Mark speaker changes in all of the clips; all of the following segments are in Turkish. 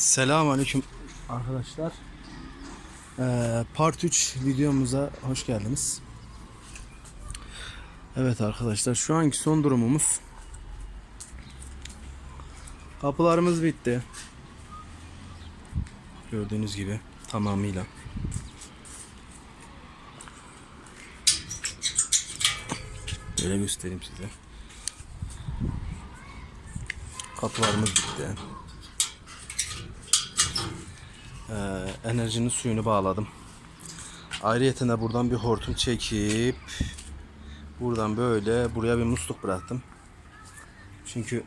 Speaker 1: Selamünaleyküm arkadaşlar. Ee, part 3 videomuza hoş geldiniz. Evet arkadaşlar şu anki son durumumuz kapılarımız bitti. Gördüğünüz gibi tamamıyla. Böyle göstereyim size. Kapılarımız bitti. Ee, enerjinin suyunu bağladım. Ayrıyeten de buradan bir hortum çekip buradan böyle buraya bir musluk bıraktım. Çünkü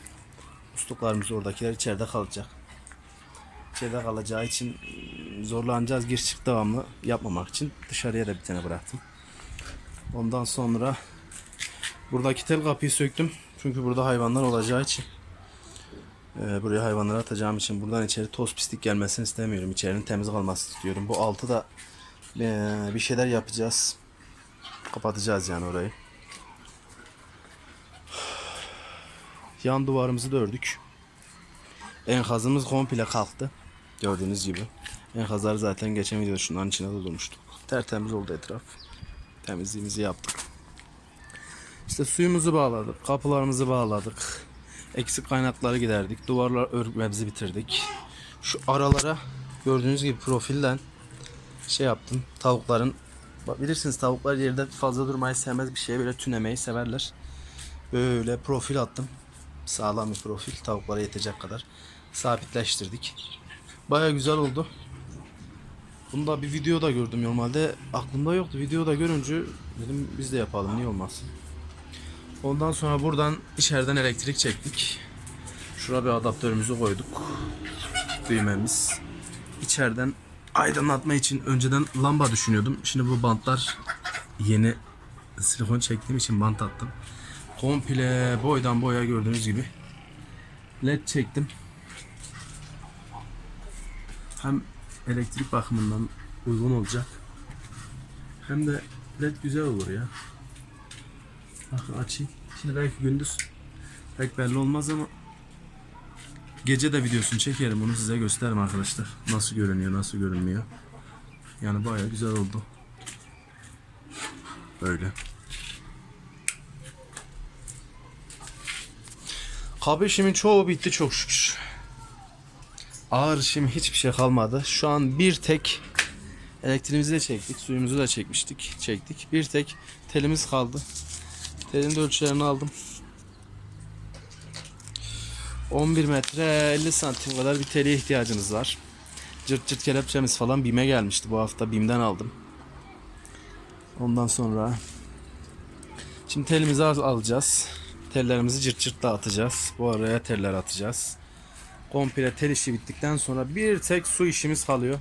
Speaker 1: musluklarımız oradakiler içeride kalacak. İçeride kalacağı için zorlanacağız gir çık devamlı yapmamak için dışarıya da bir tane bıraktım. Ondan sonra buradaki tel kapıyı söktüm. Çünkü burada hayvanlar olacağı için ee, buraya hayvanları atacağım için buradan içeri toz pislik gelmesini istemiyorum. İçerinin temiz kalması istiyorum. Bu altı da ee, bir şeyler yapacağız. Kapatacağız yani orayı. Yan duvarımızı da ördük. Enkazımız komple kalktı. Gördüğünüz gibi. Enkazları zaten geçen videoda şunların içine doldurmuştuk. Tertemiz oldu etraf. Temizliğimizi yaptık. İşte suyumuzu bağladık. Kapılarımızı bağladık. Eksik kaynakları giderdik. Duvarlar örmemizi bitirdik. Şu aralara gördüğünüz gibi profilden şey yaptım. Tavukların bilirsiniz tavuklar yerde fazla durmayı sevmez bir şeye böyle tünemeyi severler. Böyle profil attım. Sağlam bir profil. Tavuklara yetecek kadar. Sabitleştirdik. Baya güzel oldu. Bunu da bir videoda gördüm normalde. Aklımda yoktu. Videoda görünce dedim biz de yapalım. Niye olmaz? Ondan sonra buradan içeriden elektrik çektik. Şuraya bir adaptörümüzü koyduk. Düğmemiz. İçeriden aydınlatma için önceden lamba düşünüyordum. Şimdi bu bantlar yeni silikon çektiğim için bant attım. Komple boydan boya gördüğünüz gibi led çektim. Hem elektrik bakımından uygun olacak. Hem de led güzel olur ya. Bakın açayım. Şimdi belki gündüz pek belli olmaz ama gece de videosunu çekerim bunu size gösteririm arkadaşlar. Nasıl görünüyor, nasıl görünmüyor. Yani baya güzel oldu. Böyle. Kabı işimin çoğu bitti çok şükür. Ağır işim hiçbir şey kalmadı. Şu an bir tek elektriğimizi de çektik, suyumuzu da çekmiştik, çektik. Bir tek telimiz kaldı. Telin de ölçülerini aldım. 11 metre 50 santim kadar bir teliye ihtiyacınız var. Cırt cırt kelepçemiz falan BİM'e gelmişti. Bu hafta BİM'den aldım. Ondan sonra şimdi telimizi al- alacağız. Tellerimizi cırt cırt dağıtacağız. Bu araya teller atacağız. Komple tel işi bittikten sonra bir tek su işimiz kalıyor.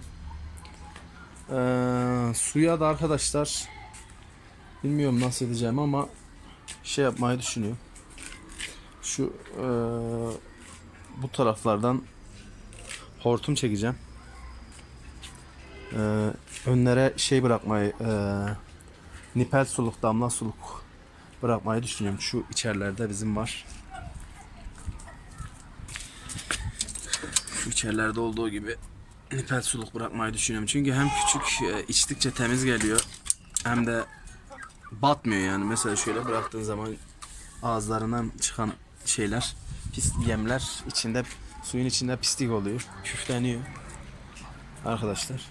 Speaker 1: Ee, suya da arkadaşlar bilmiyorum nasıl edeceğim ama şey yapmayı düşünüyorum. Şu eee, bu taraflardan hortum çekeceğim. Eee, önlere şey bırakmayı eee, nipel suluk, damla suluk bırakmayı düşünüyorum. Şu içerilerde bizim var. Şu içerilerde olduğu gibi nipel suluk bırakmayı düşünüyorum. Çünkü hem küçük eee, içtikçe temiz geliyor hem de batmıyor yani. Mesela şöyle bıraktığın zaman ağızlarından çıkan şeyler, pis yemler içinde suyun içinde pislik oluyor. Küfleniyor. Arkadaşlar.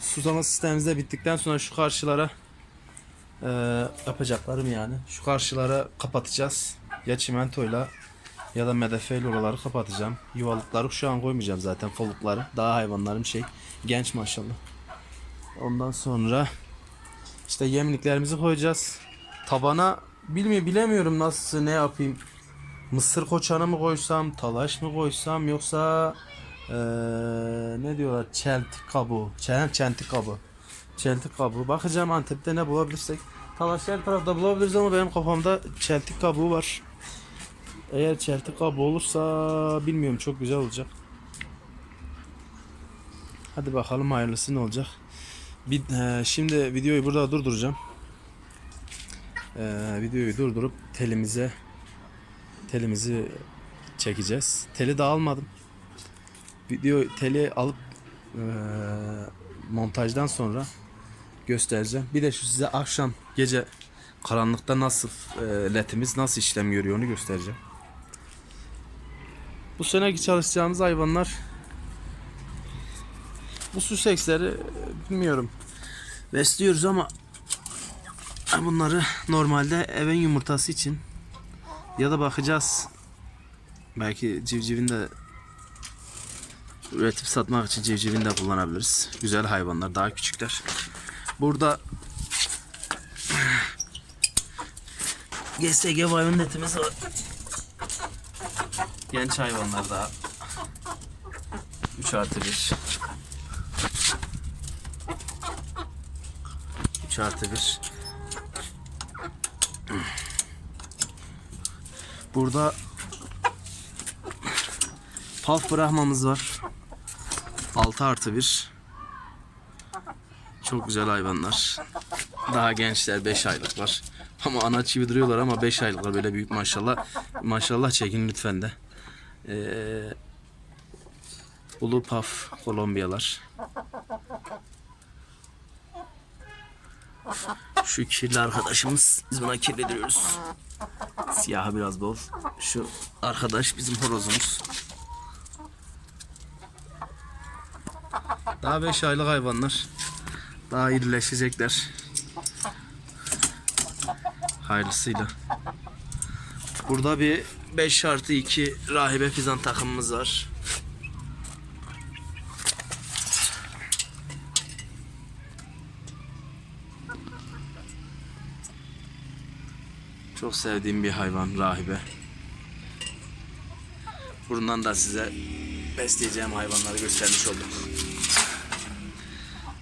Speaker 1: Sulama sistemimiz de bittikten sonra şu karşılara eee, yapacaklarım yani. Şu karşılara kapatacağız. Ya çimentoyla ya da medefeyle oraları kapatacağım. Yuvalıkları şu an koymayacağım zaten folukları. Daha hayvanlarım şey genç maşallah. Ondan sonra işte yemliklerimizi koyacağız. Tabana bilmiyorum bilemiyorum nasıl ne yapayım. Mısır koçanı mı koysam, talaş mı koysam yoksa eee, ne diyorlar çeltik kabuğu, çel, çentik kabuğu. Çeltik kabuğu. Bakacağım Antep'te ne bulabilirsek. Talaş her tarafta bulabiliriz ama benim kafamda çeltik kabuğu var. Eğer çeltik kabuğu olursa bilmiyorum çok güzel olacak. Hadi bakalım hayırlısı ne olacak. Bir, e, şimdi videoyu burada durduracağım. E, videoyu durdurup telimize telimizi çekeceğiz. Teli de almadım. Video teli alıp eee, montajdan sonra göstereceğim. Bir de şu size akşam gece karanlıkta nasıl eee ledimiz nasıl işlem görüyor onu göstereceğim. Bu seneki çalışacağımız hayvanlar bu Sussex'leri e, bilmiyorum besliyoruz ama bunları normalde even yumurtası için ya da bakacağız. Belki civcivin de üretip satmak için civcivin de kullanabiliriz. Güzel hayvanlar, daha küçükler. Burada GSG hayvan netimiz var. Genç hayvanlar daha. 3 artı 1. 3 artı 1. Burada Paf Brahma'mız var. 6 artı 1. Çok güzel hayvanlar. Daha gençler 5 aylık var. Ama ana gibi duruyorlar ama 5 aylıklar böyle büyük maşallah. Maşallah çekin lütfen de. Ee, Ulu Paf Kolombiyalar. Şu kirli arkadaşımız. Biz buna kirli diyoruz. Siyahı biraz bol. Şu arkadaş bizim horozumuz. Daha 5 aylık hayvanlar. Daha irileşecekler. Hayırlısıyla. Burada bir 5 artı 2 rahibe fizan takımımız var. Çok sevdiğim bir hayvan rahibe. Buradan da size besleyeceğim hayvanları göstermiş olduk.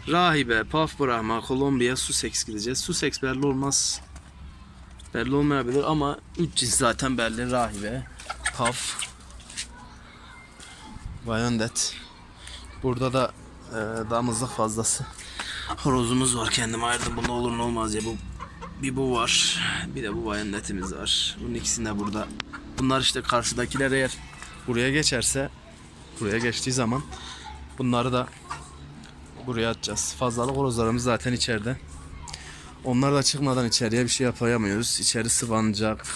Speaker 1: Rahibe, Paf Brahma, Kolombiya, Sussex gideceğiz. Sussex belli olmaz. Belli olmayabilir ama üç cins zaten belli. Rahibe, Paf, Bayonet. Burada da e, damızlık fazlası. Horozumuz var kendim ayırdım. Bu olur ne olmaz ya. Bu bir bu var. Bir de bu bayonetimiz var. Bunun ikisini de burada. Bunlar işte karşıdakiler eğer buraya geçerse buraya geçtiği zaman bunları da buraya atacağız. Fazlalık horozlarımız zaten içeride. Onlar da çıkmadan içeriye bir şey yapamıyoruz. İçeri sıvanacak.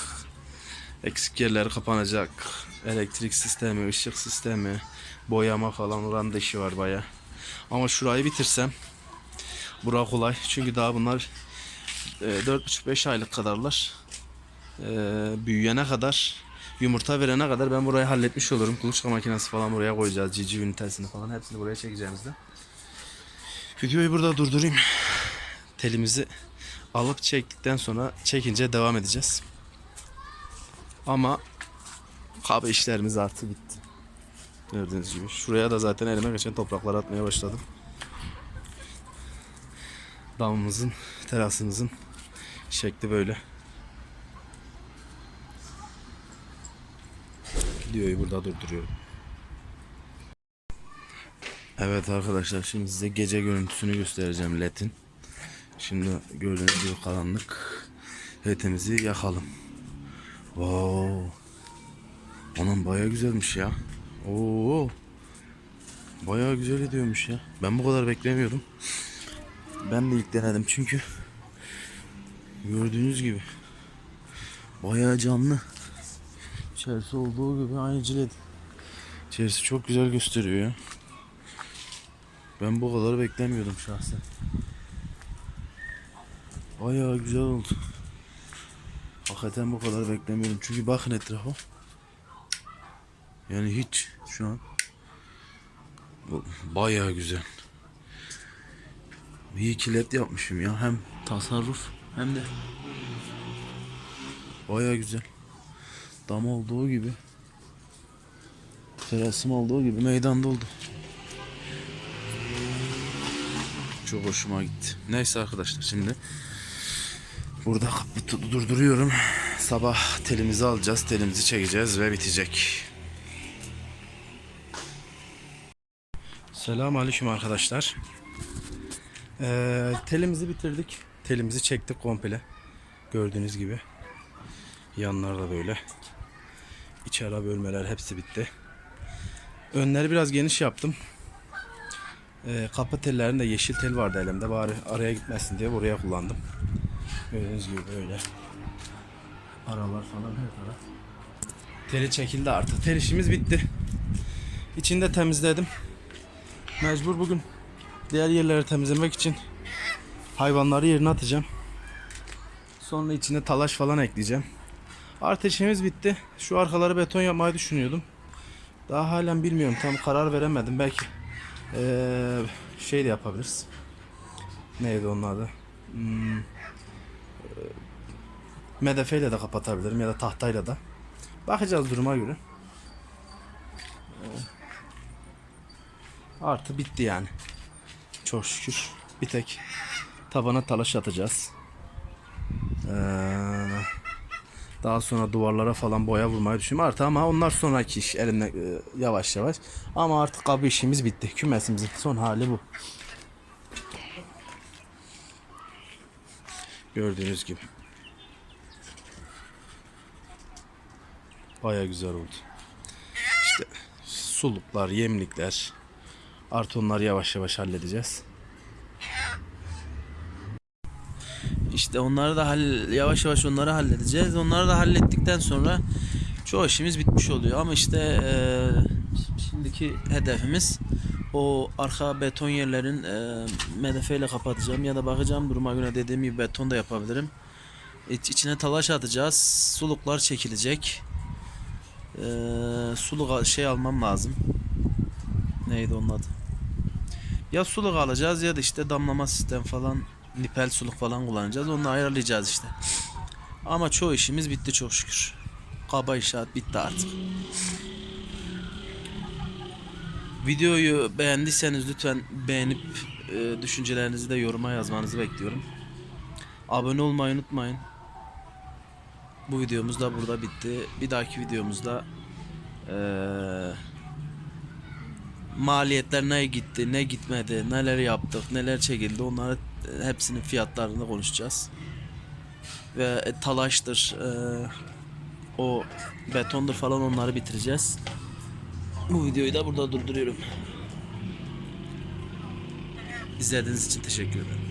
Speaker 1: Eksik yerleri kapanacak. Elektrik sistemi, ışık sistemi, boyama falan oranın da işi var baya. Ama şurayı bitirsem bura kolay. Çünkü daha bunlar 4,5-5 aylık kadarlar. E, büyüyene kadar yumurta verene kadar ben burayı halletmiş olurum. Kuluçka makinesi falan buraya koyacağız. Cici ünitesini falan hepsini buraya çekeceğimizde. Videoyu burada durdurayım. Telimizi alıp çektikten sonra çekince devam edeceğiz. Ama kahve işlerimiz artık bitti. Gördüğünüz gibi. Şuraya da zaten elime geçen toprakları atmaya başladım. Damımızın, terasımızın şekli böyle. Videoyu burada durduruyorum. Evet arkadaşlar şimdi size gece görüntüsünü göstereceğim LED'in. Şimdi gördüğünüz gibi karanlık. LED'imizi yakalım. Wow. Anam baya güzelmiş ya. Oo. Baya güzel ediyormuş ya. Ben bu kadar beklemiyordum. Ben de ilk denedim çünkü gördüğünüz gibi baya canlı. İçerisi olduğu gibi aynı cilet. İçerisi çok güzel gösteriyor. Ben bu kadar beklemiyordum şahsen. Bayağı güzel oldu. Hakikaten bu kadar beklemiyordum. Çünkü bakın etrafa. Yani hiç şu an. Bayağı güzel. İyi ki led yapmışım ya. Hem tasarruf hem de bayağı güzel. Dam olduğu gibi terasım olduğu gibi meydanda oldu. Çok hoşuma gitti. Neyse arkadaşlar şimdi burada kapı durduruyorum. Sabah telimizi alacağız, telimizi çekeceğiz ve bitecek. Selam aleyküm arkadaşlar. Ee, telimizi bitirdik. Telimizi çektik komple. Gördüğünüz gibi. Yanlar da böyle. İç ara bölmeler hepsi bitti. Önleri biraz geniş yaptım. Ee, kapı tellerinde yeşil tel vardı elimde. Bari araya gitmesin diye buraya kullandım. Gördüğünüz gibi böyle. Aralar falan her taraf. Teli çekildi artık. Tel işimiz bitti. İçini de temizledim. Mecbur bugün diğer yerleri temizlemek için hayvanları yerine atacağım. Sonra içine talaş falan ekleyeceğim. Artı işimiz bitti. Şu arkaları beton yapmayı düşünüyordum. Daha halen bilmiyorum. Tam karar veremedim. Belki eee, şey de yapabiliriz. Neydi onun adı? Hmm, medefeyle de kapatabilirim ya da tahtayla da. Bakacağız duruma göre. Artı bitti yani. Çok şükür. Bir tek tabana talaş atacağız. Eee daha sonra duvarlara falan boya vurmayı düşünüyorum artık ama onlar sonraki iş elimden e, yavaş yavaş. Ama artık kabı işimiz bitti. Kümesimizin son hali bu. Gördüğünüz gibi. Baya güzel oldu. İşte suluklar, yemlikler. Artı onları yavaş yavaş halledeceğiz.
Speaker 2: İşte onları da hall- yavaş yavaş onları halledeceğiz. Onları da hallettikten sonra çoğu işimiz bitmiş oluyor. Ama işte eee, şimdiki hedefimiz o arka beton yerlerin eee medefeyle kapatacağım ya da bakacağım duruma göre dediğim gibi beton da yapabilirim. İç, içine talaş atacağız. Suluklar çekilecek. Eee suluk şey almam lazım. Neydi onun adı? Ya suluk alacağız ya da işte damlama sistem falan nipel suluk falan kullanacağız. Onu ayarlayacağız işte. Ama çoğu işimiz bitti çok şükür. Kaba inşaat bitti artık. Videoyu beğendiyseniz lütfen beğenip e, düşüncelerinizi de yoruma yazmanızı bekliyorum. Abone olmayı unutmayın. Bu videomuz da burada bitti. Bir dahaki videomuzda eee maliyetler ne gitti, ne gitmedi, neler yaptık, neler çekildi onları e, hepsinin fiyatlarını konuşacağız. Ve e, talaştır, e, o betondur falan onları bitireceğiz. Bu videoyu da burada durduruyorum. İzlediğiniz için teşekkür ederim.